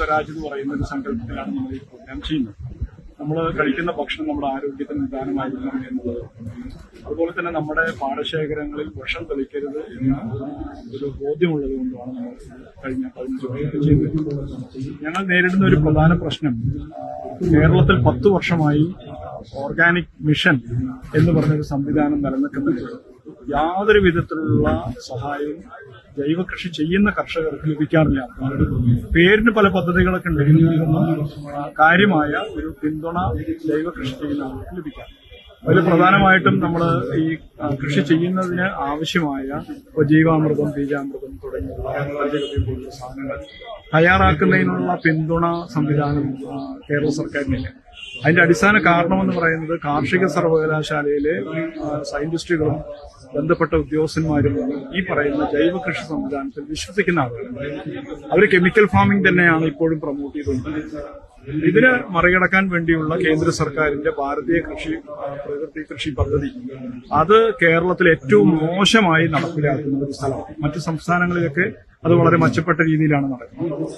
സ്വരാജ് എന്ന് പറയുന്ന ഒരു സങ്കല്പത്തിലാണ് നമ്മൾ ഈ പ്രോഗ്രാം ചെയ്യുന്നത്. നമ്മൾ കഴിക്കുന്ന ഭക്ഷണം നമ്മുടെ ആരോഗ്യത്തിന് നിദാനമായിരിക്കണം എന്നുള്ളത്. അതുപോലെ തന്നെ നമ്മുടെ പാടശേഖരങ്ങളിൽ വിഷം തെളിക്കരുത് എന്ന ഒരു ബോധ്യമുള്ളത് കൊണ്ടാണ് നമ്മൾ കഴിഞ്ഞ പതിനഞ്ച് വർഷം ചെയ്തത് ഞങ്ങൾ നേരിടുന്ന ഒരു പ്രധാന പ്രശ്നം കേരളത്തിൽ പത്ത് വർഷമായി ഓർഗാനിക് മിഷൻ എന്ന് പറഞ്ഞൊരു സംവിധാനം നിലനിൽക്കുന്നുണ്ട്. യാതൊരു വിധത്തിലുള്ള സഹായവും ജൈവകൃഷി ചെയ്യുന്ന കർഷകർക്ക് ലഭിക്കാറില്ല. പേരിന് പല പദ്ധതികളൊക്കെ ഉണ്ടെങ്കിലും ആ, കാര്യമായ ഒരു പിന്തുണ ജൈവകൃഷി ചെയ്യുന്ന ആളുകൾക്ക് ലഭിക്കാം അതിൽ പ്രധാനമായിട്ടും നമ്മൾ ഈ കൃഷി ചെയ്യുന്നതിന് ആവശ്യമായ ജീവാമൃതം ബീജാമൃതം പഞ്ചഗവ്യം സാധനങ്ങൾ തയ്യാറാക്കുന്നതിനുള്ള പിന്തുണ സംവിധാനം കേരള സർക്കാരിനില്ല. അതിന്റെ അടിസ്ഥാന കാരണമെന്ന് പറയുന്നത് കാർഷിക സർവകലാശാലയിലെ സയന്റിസ്റ്റുകളും ബന്ധപ്പെട്ട ഉദ്യോഗസ്ഥന്മാരും ഈ പറയുന്ന ജൈവ കൃഷി സംവിധാനത്തിൽ വിശ്വസിക്കുന്ന ആളുകൾ അവർ കെമിക്കൽ ഫാമിംഗ് തന്നെയാണ് ഇപ്പോഴും പ്രൊമോട്ട് ചെയ്തുകൊണ്ടിരിക്കുന്നത്. ഇതിന് മറികടക്കാൻ വേണ്ടിയുള്ള കേന്ദ്ര സർക്കാരിന്റെ ഭാരതീയ കൃഷി പ്രകൃതി കൃഷി പദ്ധതി. അത് കേരളത്തിൽ ഏറ്റവും മോശമായി നടപ്പിലാക്കുന്ന ഒരു സ്ഥലമാണ്. മറ്റു സംസ്ഥാനങ്ങളിലൊക്കെ അത് വളരെ മെച്ചപ്പെട്ട രീതിയിലാണ് നടക്കുന്നത്.